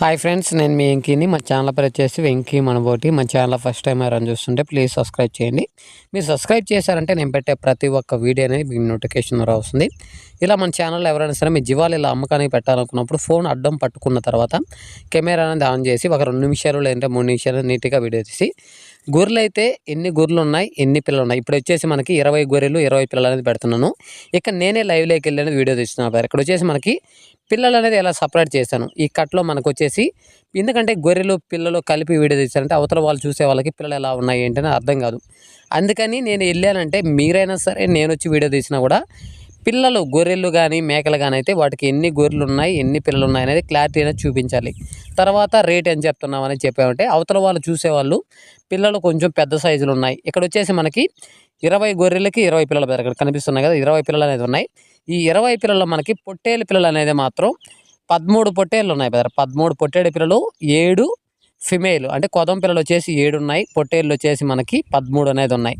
Hi friends నేను మీ వెంకీని. మా channel పేరు వచ్చేసి వెంకీ మనబోటి. మా ఛానల్ ఫస్ట్ టైం ఎవరైనా చూస్తుంటే ప్లీజ్ సబ్స్క్రైబ్ చేయండి. మీరు సబ్స్క్రైబ్ చేశారంటే నేను పెట్టే ప్రతి ఒక్క వీడియో అనేది మీకు నోటిఫికేషన్ ద్వారా వస్తుంది. ఇలా మన ఛానల్లో ఎవరైనా సరే మీ జీవాలు ఇలా అమ్మకానికి పెట్టాలనుకున్నప్పుడు ఫోన్ అడ్డం పట్టుకున్న తర్వాత కెమెరా అనేది ఆన్ చేసి ఒక రెండు నిమిషాలు లేదంటే మూడు నిమిషాలు నీట్గా వీడియో తీసి గొర్రెలు అయితే ఎన్ని గొర్రెలు ఉన్నాయి ఎన్ని పిల్లలు ఉన్నాయి ఇప్పుడు వచ్చేసి మనకి ఇరవై గొర్రెలు ఇరవై పిల్లలు అనేది పెడుతున్నాను. ఇక్కడ నేనే లైవ్లోకి వెళ్ళి వీడియో తీస్తున్నాను ఇక్కడ వచ్చేసి మనకి పిల్లలు అనేది ఎలా సపరేట్ చేశాను? ఈ కట్లో మనకు వచ్చేసి ఎందుకంటే గొర్రెలు పిల్లలు కలిపి వీడియో తీశారంటే అవతల వాళ్ళు చూసే వాళ్ళకి పిల్లలు ఎలా ఉన్నాయి ఏంటని అర్థం కాదు. అందుకని నేను వెళ్ళానంటే మీరైనా సరే నేను వచ్చి వీడియో తీసినా కూడా పిల్లలు గొర్రెలు కానీ మేకలు కానీ అయితే వాటికి ఎన్ని గొర్రెలు ఉన్నాయి ఎన్ని పిల్లలు ఉన్నాయి అనేది క్లారిటీ అనేది చూపించాలి. తర్వాత రేట్ ఏం చెప్తున్నామని చెప్పామంటే అవతల వాళ్ళు చూసేవాళ్ళు పిల్లలు కొంచెం పెద్ద సైజులు ఉన్నాయి. ఇక్కడ వచ్చేసి మనకి ఇరవై గొర్రెలకి ఇరవై పిల్లలు ఇక్కడ కనిపిస్తున్నాయి కదా ఇరవై పిల్లలు అనేది ఉన్నాయి. ఈ ఇరవై పిల్లలు మనకి పొట్టేలు పిల్లలు అనేది మాత్రం పదమూడు పొట్టేళ్ళు ఉన్నాయి బెదర్ పదమూడు పొట్టేడు పిల్లలు ఏడు ఫిమేల్ అంటే కొదం పిల్లలు వచ్చేసి ఏడు ఉన్నాయి పొట్టేళ్ళు వచ్చేసి మనకి పదమూడు అనేది ఉన్నాయి.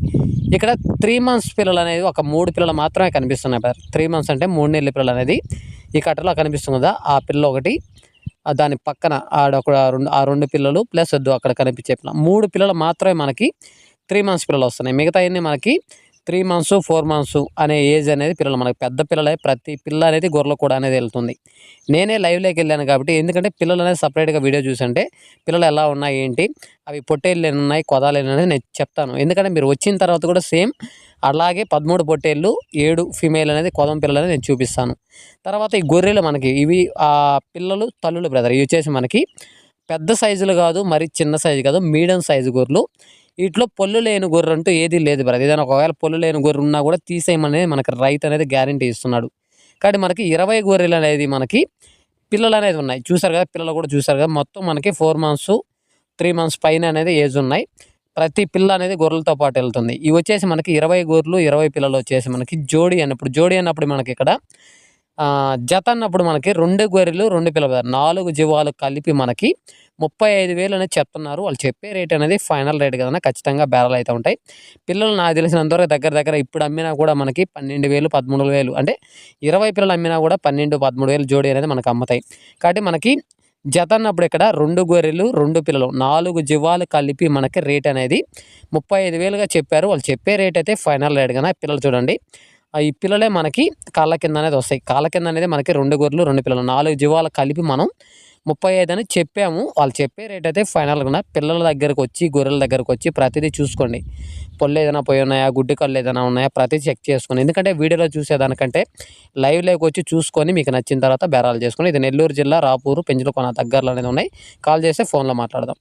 ఇక్కడ త్రీ మంత్స్ పిల్లలు అనేది ఒక మూడు పిల్లలు మాత్రమే కనిపిస్తున్నాయి బెదర్ త్రీ మంత్స్ అంటే మూడు నెలల పిల్లలు అనేది ఈ కట్టలో కనిపిస్తుంది కదా ఆ పిల్ల ఒకటి దాని పక్కన ఆడొక రెండు ఆ రెండు పిల్లలు ప్లస్ వద్దు అక్కడ కనిపించే పిల్ల. మూడు పిల్లలు మాత్రమే మనకి త్రీ మంత్స్ పిల్లలు వస్తున్నాయి. మిగతా అన్నీ మనకి త్రీ మంత్స్ ఫోర్ మంత్స్ అనే ఏజ్ అనేది పిల్లలు మనకి పెద్ద పిల్లలే ప్రతి పిల్ల అనేది గొర్రెలు కూడా అనేది వెళ్తుంది. నేనే లైవ్లోకి వెళ్ళాను కాబట్టి ఎందుకంటే పిల్లలు అనేది సపరేట్గా వీడియో చూసంటే పిల్లలు ఎలా ఉన్నాయి ఏంటి అవి పొట్టేళ్ళు ఉన్నాయి కొదాలు అనేది నేను చెప్తాను. ఎందుకంటే మీరు వచ్చిన తర్వాత కూడా సేమ్ అలాగే పదమూడు పొట్టేళ్ళు ఏడు ఫిమేల్ అనేది కొదం పిల్లలు అనేది నేను చూపిస్తాను. తర్వాత ఈ గొర్రెలు మనకి ఇవి ఆ పిల్లలు తల్లులు బ్రదర్ ఇవి వచ్చేసి మనకి పెద్ద సైజులు కాదు మరి చిన్న సైజు కాదు మీడియం సైజు గొర్రెలు. వీటిలో పొల్లు లేని గొర్రె అంటూ ఏది లేదు బ్రదర్. ఏదైనా ఒకవేళ పొల్లు లేని గొర్రె ఉన్నా కూడా తీసేయమనేది మనకి రైతు అనేది గ్యారంటీ ఇస్తున్నాడు. కాబట్టి మనకి ఇరవై గొర్రెలు అనేది మనకి పిల్లలు అనేది ఉన్నాయి. చూసారు కదా పిల్లలు కూడా చూసారు కదా మొత్తం మనకి ఫోర్ మంత్స్ త్రీ మంత్స్ పైన అనేది ఏజ్ ఉన్నాయి. ప్రతి పిల్ల అనేది గొర్రెలతో పాటు వెళ్తుంది. ఇవి వచ్చేసి మనకి ఇరవై గొర్రెలు ఇరవై పిల్లలు వచ్చేసి మనకి జోడి అన్నప్పుడు జోడి అన్నప్పుడు మనకి ఇక్కడ జత అన్నప్పుడు మనకి రెండు గొర్రెలు రెండు పిల్లలు. నాలుగు జీవాలు కలిపి మనకి ముప్పై ఐదు వేలు అనేది చెప్తున్నారు. వాళ్ళు చెప్పే రేట్ అనేది ఫైనల్ రేట్ కదన్నా ఖచ్చితంగా బేరాలు అయితే ఉంటాయి. పిల్లలు నాకు తెలిసినంతవరకు దగ్గర దగ్గర ఇప్పుడు అమ్మినా కూడా మనకి పన్నెండు వేలు పదమూడు వేలు అంటే ఇరవై పిల్లలు అమ్మినా కూడా పన్నెండు పదమూడు వేలు జోడి అనేది మనకు అమ్ముతాయి. కాబట్టి మనకి జత అన్నప్పుడు ఇక్కడ రెండు గొర్రెలు రెండు పిల్లలు నాలుగు జీవాలు కలిపి మనకి రేట్ అనేది ముప్పై ఐదు వేలుగా చెప్పారు. వాళ్ళు చెప్పే రేట్ అయితే ఫైనల్ రేట్ కదా పిల్లలు చూడండి. ఈ పిల్లలే మనకి కాళ్ళ కింద అనేది వస్తాయి. కాళ్ళ కింద అనేది మనకి రెండు గొర్రెలు రెండు పిల్లలు నాలుగు జీవాలు కలిపి మనం ముప్పై ఐదు అని చెప్పాము. వాళ్ళు చెప్పే రేట్ అయితే ఫైనల్గా పిల్లల దగ్గరకు వచ్చి గొర్రెల దగ్గరకు వచ్చి ప్రతిదీ చూసుకోండి. పొల్లు ఏదైనా పోయి ఉన్నాయా? గుడ్డి కళ్ళు ఏదైనా ఉన్నాయా? ప్రతి చెక్ చేసుకోండి. ఎందుకంటే వీడియోలో చూసేదానికంటే లైవ్ లైవ్లోకి వచ్చి చూసుకొని మీకు నచ్చిన తర్వాత బేరాలు చేసుకొని ఇది నెల్లూరు జిల్లా రాపూరు పెంచులకొన దగ్గరలో అనేది ఉన్నాయి. కాల్ చేస్తే ఫోన్లో మాట్లాడదాం.